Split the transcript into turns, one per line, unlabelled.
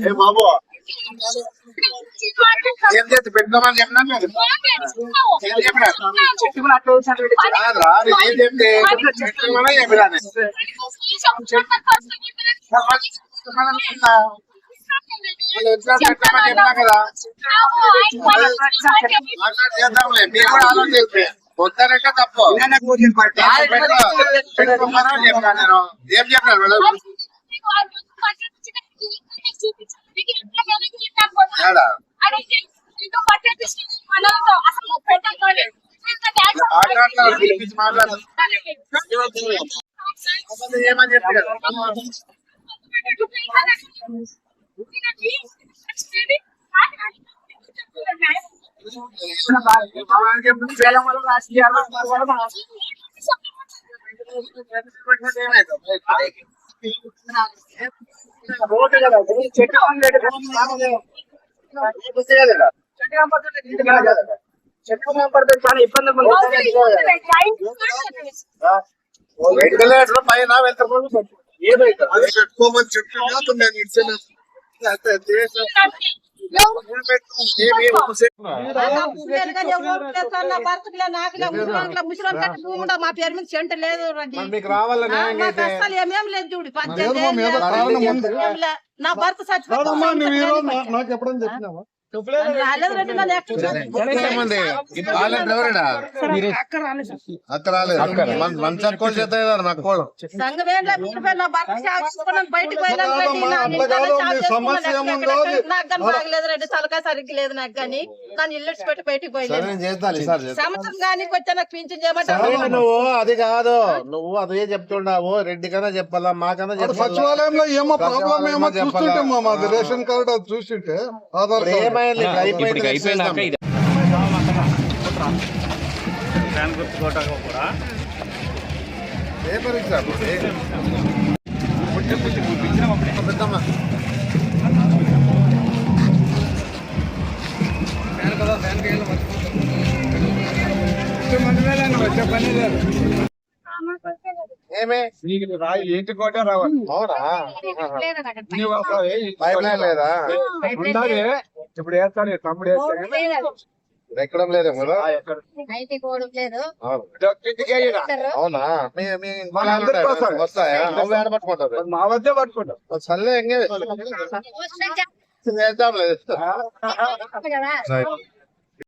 ఏ బాబు ఏం చేస్తే పెట్టుకోమని చెప్పినాను నేను. ఏం చెప్పినా కాదురా, నేను ఏం చెప్తే పెట్టుకోమని చెప్పినా నేను. వాళ్ళు ఎట్లా పెట్టమని చెప్పినా కదా మాట్లాడి చేద్దాంలే మీరు కూడా ఆలోచిస్తే వద్దనంటే తప్పు. నేను ఏం ఏమని చెప్పి కదా రోడ్డు కదా చెట్టు చెట్టు కనపడుతుంది చాలా ఇబ్బంది వెంటిలేటర్ పైన వెళ్తారు ఏమైతే అది పెట్టుకోమని చెప్తున్నా నేను ఇచ్చిన
మా పేరు మీద సెంట లేదు ఏమేం లేదు చూడు. నా భర్త చచ్చిపోయి
నాకు ఎప్పుడైనా చెప్పినావా?
అక్క రాలేదు. మంచి అక్కలు చేత అక్కలు.
సమస్య
తలకాయ సరిగ్గా లేదు నాకు కానీ నన్ను ఇల్లు పెట్టి బయటకు. సంవత్సరం కానీ నాకు పింఛన్
నువ్వు అది కాదు. నువ్వు అదే చెప్తుండావు రెడ్డి కన్నా చెప్పాలా మాకన్నా చెప్పాలా?
సచివాలయంలో ఏమో ప్రాబ్లం ఏమో
చెప్పాలా?
చూస్తుంటే రేషన్ కార్డు అది చూస్తుంటే ఆధార్
ఇప్పుడు
అయిపోయినాక. ఇది.
పెద్దమ్మ.
ఏంటి కోట రావాలి
లేదా.
ఉండాలి. ఇప్పుడు వేస్తాను తమ్ముడు వేస్తాను
ఎక్కడం లేదు అవును. అవునా? మీ
వద్దే పట్టుకుంటాం
చల్లే ఎంగే లేదు.